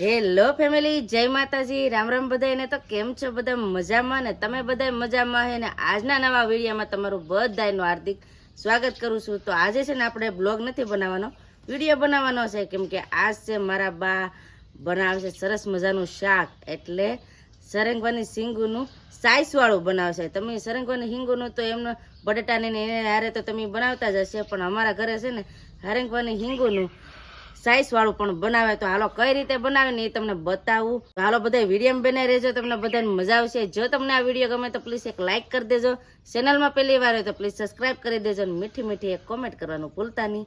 Hello family જય માતાજી. રામ રામ બધાને તો કેમ છો? બધા મજામાં ને તમે બધા મજામાં હે ને? આજના નવા વિડીયોમાં તમારું બધાનું હાર્દિક સ્વાગત કરું છું. તો આજે છે ને આપણે બ્લોગ નથી બનાવવાનો, વીડિયો બનાવવાનો છે. કેમ કે આજ છે મારા બા બનાવશે સરસ મજાનું શાક. એટલે સરંગવાની સિંગુનું સાઈસવાળું બનાવશે. તમે સરંગવાની હિંગુનું તો એમનો બટેટાને એને હારે તો તમે બનાવતા જ હશે, પણ અમારા ઘરે છે ને હરંગવાની હિંગુનું સાઈઝ વાળું પણ બનાવે તો હાલો કઈ રીતે બનાવે ને એ તમને બતાવું. હાલો બધા વીડિયો બનાવી રહેજો, તમને બધાને મજા આવશે. જો તમને આ વીડિયો ગમે તો પ્લીઝ એક લાઇક કરી દેજો. ચેનલમાં પહેલી વાર હોય તો પ્લીઝ સબસ્ક્રાઇબ કરી દેજો અને મીઠી મીઠી એક કોમેન્ટ કરવાનું ભૂલતા નહીં.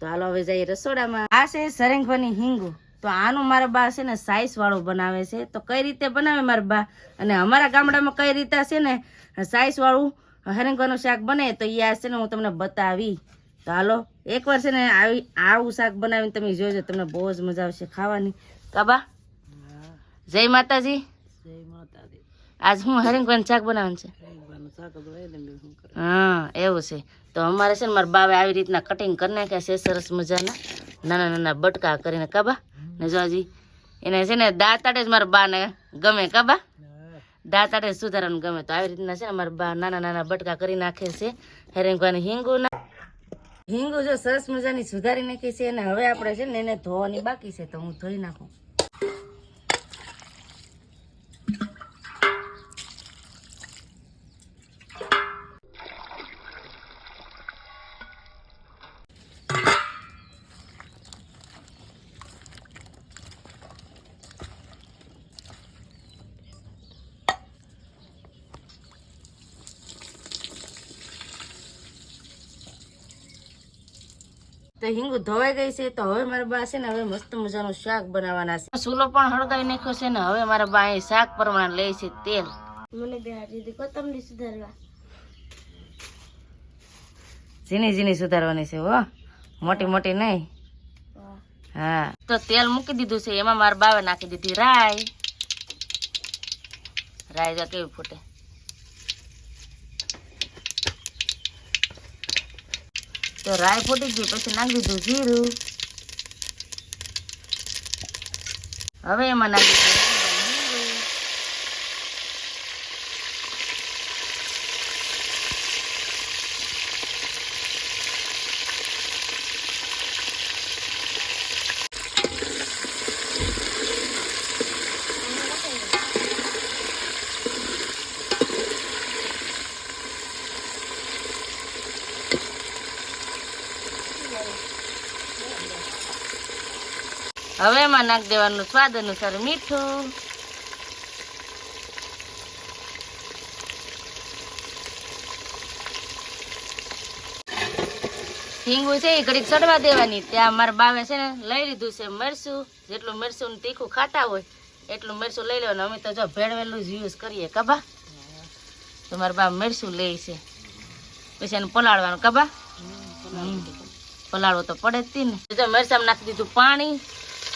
તો હાલો હવે જઈએ રસોડામાં. આ છે સરંગવાની હિંગુ. તો આનું મારા બા છે ને સાઈઝ વાળું બનાવે છે. તો કઈ રીતે બનાવે મારા બા? અને અમારા ગામડામાં કઈ રીતે છે ને સાઈઝ વાળું હરંગવાનું શાક બને તો એ આ છે ને હું તમને બતાવી. તો હાલો એકવાર છે ને આવી આવું શાક બનાવીને તમે જોજો તમને બહુ જ મજા આવશે ખાવાની. કાબા? જય માતાજી. આજ હું હરિંગભાઈ શાક બનાવવાનું છે. હા એવું છે. તો અમારે છે ને મારા બાવે આવી રીતના કટિંગ કરી નાખ્યા છે સરસ મજાના. નાના નાના બટકા કરીને કાબા? ને જોજી એને છે ને દાંતાડે જ મારા બાને ગમે કાબા? દાંતાડે સુધારવાનું ગમે. તો આવી રીતના છે ને મારા બા નાના નાના બટકા કરી નાખે છે. હેરેંગવાની હિંગુ ના હિંગુ જો સરસ મજાની સુધારી નાખી છે અને હવે આપણે છે ને એને ધોવાની બાકી છે તો હું ધોઈ નાખું. તો હિંગુ ધોવાઈ ગઈ છે તો હવે મારા બા છે ને હવે મસ્ત મજાનું શાક બનાવવાના છે. ચૂલો પણ હળગાવી નાખ્યો છે ને હવે મારા બા અહીં શાક પ્રમાણે લે છે તેલ. મને બે કોથમરી સુધારવા. ઝીણી ઝીણી સુધારવાની છે હો. મોટી મોટી નહીં. હા. તો તેલ મૂકી દીધું છે એમાં મારા બાવે નાખી દીધી. રાય રાય જો કેવી ફૂટે. તો રાય ફૂટી ગઈ પછી નાખી દીધું જીરું. હવે એમાં નાખી દીધું હવે એમાં નાખી દેવાનું સ્વાદ અનુસાર મીઠું. હિંગું છે એ ઘડીક ચડવા દેવાની. ત્યાં મારા બાવે છે ને લઈ લીધું છે મરસું જેટલું મરસું તીખું ખાતા હોય એટલું મરસું લઈ લેવાનું. અમે તો જો ભેળવેલું જ યુઝ કરીએ કબા તો મારા બા મરસું લે છે. પછી એને પલાળવાનું કબા પલાળવું તો પડે જ ને. જો મરચામાં નાખી દીધું પાણી.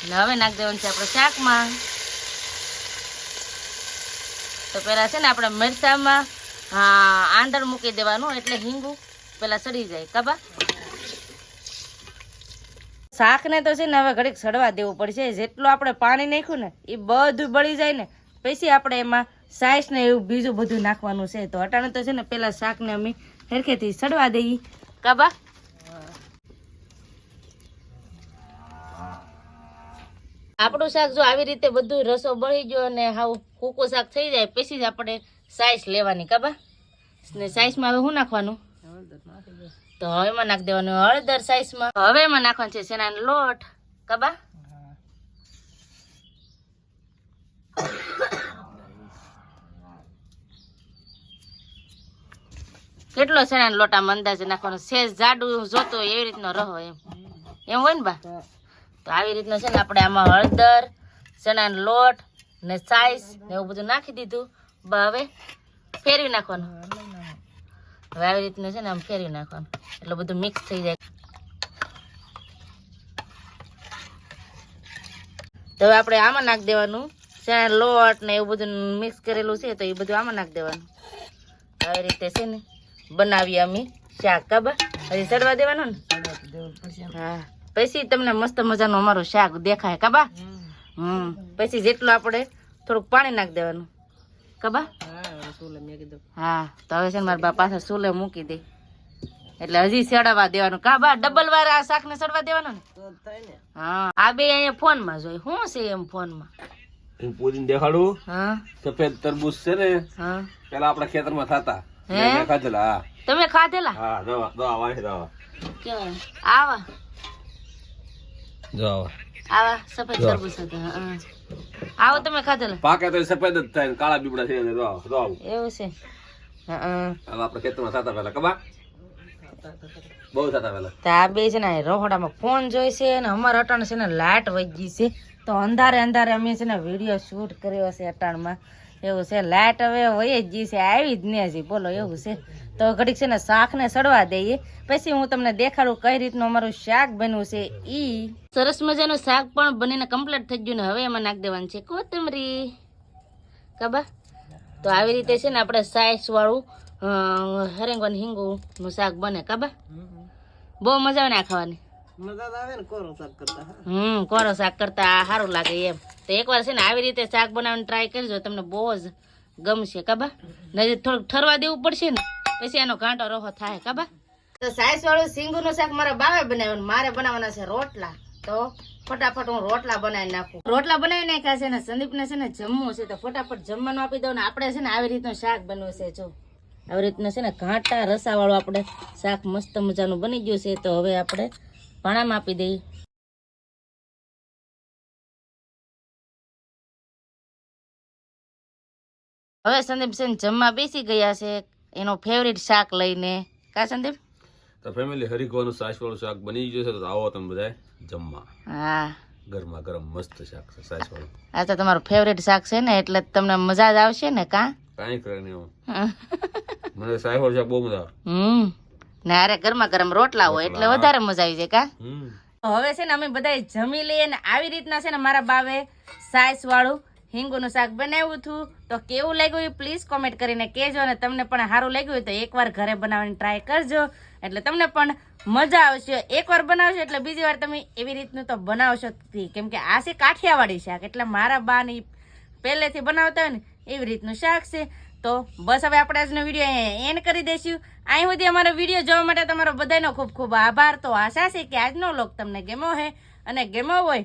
ને હવે નાખી દેવાનું છે આપણે શાકમાં. તો પહેલાં છે ને આપણે મરચામાં, હા આંદર મૂકી દેવાનું એટલે હિંગુ પહેલાં સડી જાય કબા શાકને તો છે ને હવે ઘડીક સડવા દેવું પડશે. જેટલું આપણે પાણી નાખ્યું ને, એ બધું બળી જાય ને, પછી આપણે એમાં સાઈસ ને એવું બીજું બધું નાખવાનું છે. તો અટાણે તો છે ને પહેલાં શાકને અમે હરખેથી સડવા દઈએ કાબા આપણું શાક જો આવી રીતે બધું રસો બળી ગયો અને હાવ કૂકો શાક થઈ જાય પછી જ આપણે સાઈઝ લેવાની કાબા ને સાઈઝમાં હવે શું નાખવાનું? તો હવે એમાં નાખી દેવાનું હળદર સાઈઝમાં હવે એમાં નાખવાનું છે શેનાનો લોટ કાબા કેટલો શેણાનો લોટ આમ અંદાજે નાખવાનો? સેજ જાડું જોતો હોય એવી રીતનો રહો એમ. એમ હોય ને બા? તો આવી રીતના છે ને આપણે આમાં હળદર ચણાનો લોટ ને સાઈઝ ને એવું બધું નાખી દીધું. બા હવે ફેરવી નાખવાનું. હવે આવી રીતના છે ને આમ ફેરવી નાખવાનું. એટલે બધું મિક્સ થઈ જાય. તો હવે આપણે આમાં નાખી દેવાનું. ચણા લોટ ને એવું બધું મિક્સ કરેલું છે તો એ બધું આમાં નાખી દેવાનું. આવી રીતે છે ને બનાવીએ અમે શાક. કાબા હજી ચડવા દેવાનું ને? હા. પછી તમને મસ્ત મજાનું અમારું શાક દેખાય કાબા હમ. પછી જેટલું આપણે થોડુંક પાણી નાખી દેવાનું. કાબા હા તો હવે છે ને મારા બા સુલે મૂકી દે. એટલે હજી સડાવવા દેવાનું. કા બા ડબલ વાર આ શાક ને સડવા દેવાનું ને? હા. આ બે અહીંયા ફોનમાં જોઈ શું છે એમ ફોનમાં હું પૂરીને દેખાડું. હા. સફેદ તરબૂચ છે ને હા. પેલા આપણા ખેતરમાં થતા. હે? ખાધેલા તમે ખાધેલા? હા દવા દવા વાંચી દવા. આવા. જો આવા સફેદ તરબૂચ હતા આવો તમે ખાધેલા? પાકે તો સફેદ જ થાય કાળા બીબડા થઈ જો જો આવું. એવું છે. હા હવે આપણે ખેતરમાં થતા પેલા કબા બહુ થતા પેલા તો બે છે ને રહોડામાં ફોન જોઈશે ને અમારા અટાણ છે ને લાઇટ વહી છે. તો અંધારે અંધારે અમે છે ને વીડિયો શૂટ કર્યો છે અટાણમાં. એવું છે લાઇટ હવે વહી જ ગઈ છે આવી જ ને છે બોલો એવું છે. તો ઘડીક છે ને શાકને સડવા દઈએ. પછી હું તમને દેખાડું કઈ રીતનું અમારું શાક બન્યું છે ઈ. સરસ મજાનું શાક પણ બનીને કમ્પ્લીટ થઈ ગયું ને હવે એમાં નાખી દેવાનું છે કોથમરી. કબા તો આવી રીતે છે ને આપણે સાઈસ વાળું હરેંગો ને હિંગુ શાક બને કબા બહુ મજા આવે ને આ ખાવાની. હમ કોરો શાક કરતા સારું લાગે એમ. તો એકવાર છે ને આવી રીતે શાક બનાવવાની ટ્રાય કરજો તમને બહુ જ ગમશે કબા નજીક થોડુંક ઠરવા દેવું પડશે ને. પછી એનો ઘાંટો રોહો થાય કાબા તો સાઈસ વાળું સિંગુ નું શાક મારા બાવે બનાવ્યું મારે બનાવવાના છે રોટલા. તો ફટાફટ હું રોટલા બનાવી નાખું. રોટલા બનાવી નાખ્યા છે ને સંદીપ ને છે ને જમવું છે, તો ફટાફટ જમવાનું આપી દઉં ને આપણે છે ને આવી રીતનું શાક બનવું છે, જો. આવી રીતનું છે ને ઘાટા રસા વાળું આપણે શાક મસ્ત મજાનું બની ગયું છે, તો હવે આપણે ભાણામાં આપી દઈએ. હવે સંદીપ છે જમવા બેસી ગયા છે એનો ફેવરિટ શાક લઈને. કા સંદીપ? તો ફેમિલી હરીકોનું સાસ શાક બની ગયું છે તો આવો તમે બધા જમવા. હા. ગરમા ગરમ મસ્ત શાક છે સાસ આ તો તમારું ફેવરિટ શાક છે ને એટલે તમને મજા જ આવશે ને કા? કાંઈ કરે નહીં મને સાસ શાક બહુ મજા આવે. હમ. ને અરે ગરમા ગરમ રોટલા હોય એટલે વધારે મજા આવી જાય કા? હવે છે ને અમે બધા જમી લઈએ ને આવી રીતના છે ને મારા બાવે સાઈસ વાળું હિંગુનું શાક બનાવ્યું હતું. તો કેવું લાગ્યું એ પ્લીઝ કોમેન્ટ કરીને કહેજો અને તમને પણ સારું લાગ્યું હોય તો એકવાર ઘરે બનાવવાની ટ્રાય કરજો. એટલે તમને પણ મજા આવશે. એકવાર બનાવશો એટલે બીજી વાર તમે એવી રીતનું તો બનાવશો જ. કેમ કે આ છે કાઠિયાવાડી શાક. એટલે મારા બાની પહેલેથી બનાવતા હોય ને એવી રીતનું શાક છે. તો બસ હવે આપણે આજનો વીડિયો એન્ડ કરી દઈશું. અહીં સુધી અમારો વીડિયો જોવા માટે તમારો બધાનો ખૂબ ખૂબ આભાર. તો આશા છે કે આજનો લોક તમને ગમ્યો હે અને ગમ્યો હોય